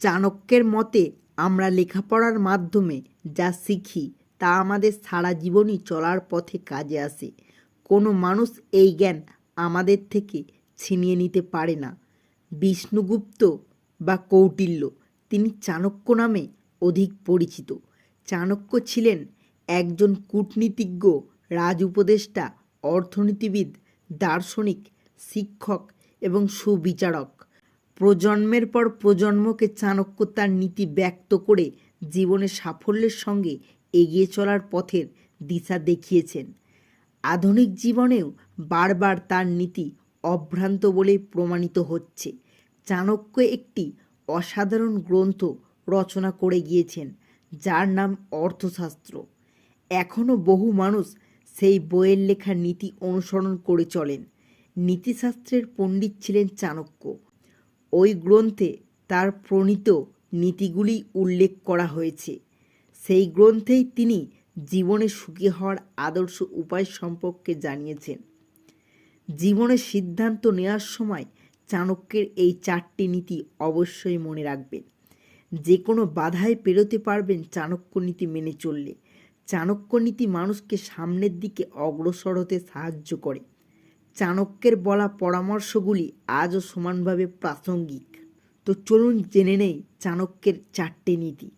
চাণক্যের মতে, আমরা লেখাপড়ার মাধ্যমে যা শিখি, তা আমাদের সারা জীবনই চলার পথে কাজে আসে। কোনো মানুষ এই জ্ঞান আমাদের থেকে ছিনিয়ে নিতে পারে না। বিষ্ণুগুপ্ত বা কৌটিল্য, তিনি চাণক্য নামে অধিক পরিচিত। চাণক্য ছিলেন একজন কূটনীতিজ্ঞ রাজ উপদেষ্টা অর্থনীতিবিদ, দার্শনিক, শিক্ষক এবং সুবিচারক। প্রজন্মের পর প্রজন্মকে চাণক্য তার নীতি ব্যক্ত করে জীবনে সাফল্যের সঙ্গে এগিয়ে চলার পথের দিশা দেখিয়েছেন। আধুনিক জীবনেও বারবার তার নীতি অভ্রান্ত বলে প্রমাণিত হচ্ছে। চাণক্য একটি অসাধারণ গ্রন্থ রচনা করে গিয়েছেন, যার নাম অর্থশাস্ত্র। এখনও বহু মানুষ সেই বইয়ের লেখা নীতি অনুসরণ করে চলেন। নীতিশাস্ত্রের পণ্ডিত ছিলেন চাণক্য। ওই গ্রন্থে তার প্রণীত নীতিগুলি উল্লেখ করা হয়েছে। সেই গ্রন্থেই তিনি জীবনে সুখী হওয়ার আদর্শ উপায় সম্পর্কে জানিয়েছেন। জীবনে সিদ্ধান্ত নেওয়ার সময় চাণক্যের এই চারটি নীতি অবশ্যই মনে রাখবেন। যে কোনো বাধায় পেরোতে পারবেন চাণক্য নীতি মেনে চললে। চাণক্য নীতি মানুষকে সামনের দিকে অগ্রসর হতে সাহায্য করে। চাণক্যের বলা পরামর্শগুলি আজও সমানভাবে প্রাসঙ্গিক। তো চলুন জেনে নেই চাণক্যের চারটে নীতি।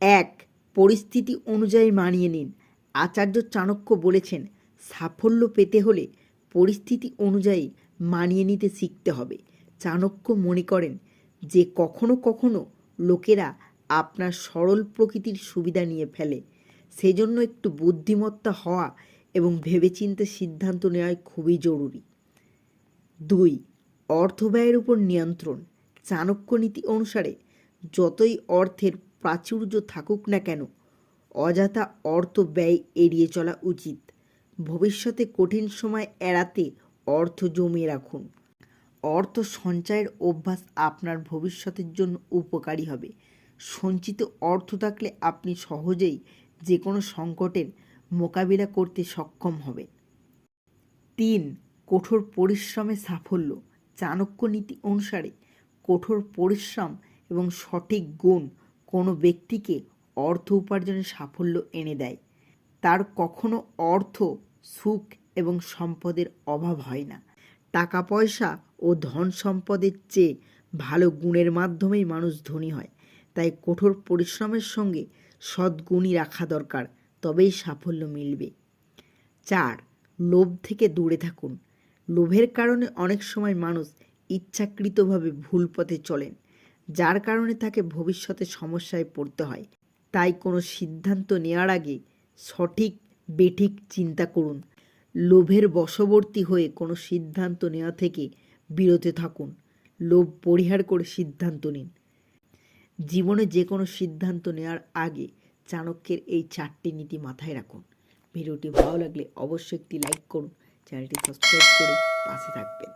এক, পরিস্থিতি অনুযায়ী মানিয়ে নিন। আচার্য চাণক্য বলেছেন, সাফল্য পেতে হলে পরিস্থিতি অনুযায়ী মানিয়ে নিতে শিখতে হবে। চাণক্য মনে করেন, যে কখনো কখনো লোকেরা আপনার সরল প্রকৃতির সুবিধা নিয়ে ফেলে। সেজন্য একটু বুদ্ধিমত্তা হওয়া এবং ভেবেচিন্তে সিদ্ধান্ত নেওয়া খুবই জরুরি। দুই, অর্থ ব্যয়ের উপর নিয়ন্ত্রণ। চাণক্য নীতি অনুসারে যতই অর্থের প্রাচুর্য থাকুক না কেন, অযথা অর্থ ব্যয় এড়িয়ে চলা উচিত। ভবিষ্যতে কঠিন সময় এড়াতে অর্থ জমিয়ে রাখুন। অর্থ সঞ্চয়ের অভ্যাস আপনার ভবিষ্যতের জন্য উপকারী হবে। সঞ্চিত অর্থ থাকলে আপনি সহজেই যে কোনো সংকটের মোকাবিলা করতে সক্ষম হবেন তিন, কঠোর পরিশ্রমে সাফল্য। চাণক্য নীতি অনুসারে কঠোর পরিশ্রম এবং সঠিক গুণ কোনো ব্যক্তিকে অর্থ উপার্জনের সাফল্য এনে দেয়। তার কখনো অর্থ, সুখ এবং সম্পদের অভাব হয় না। টাকা পয়সা ও ধন সম্পদের চেয়ে ভালো গুণের মাধ্যমেই মানুষ ধনী হয়। তাই কঠোর পরিশ্রমের সঙ্গে সদ্গুণই রাখা দরকার। তবেই সাফল্য মিলবে। চার, লোভ থেকে দূরে থাকুন। লোভের কারণে অনেক সময় মানুষ ইচ্ছাকৃতভাবে ভুল পথে চলেন, যার কারণে তাকে ভবিষ্যতে সমস্যায় পড়তে হয়। তাই কোনো সিদ্ধান্ত নেওয়ার আগে সঠিক, বেঠিক চিন্তা করুন। লোভের বশবর্তী হয়ে কোনো সিদ্ধান্ত নেওয়া থেকে বিরত থাকুন। লোভ পরিহার করে সিদ্ধান্ত নিন। জীবনে যে কোনো সিদ্ধান্ত নেওয়ার আগে চাণক্যের এই চারটি নীতি মাথায় রাখুন। ভিডিওটি ভালো লাগলে অবশ্যই একটি লাইক করুন, চ্যানেলটি সাবস্ক্রাইব করে পাশে থাকবেন।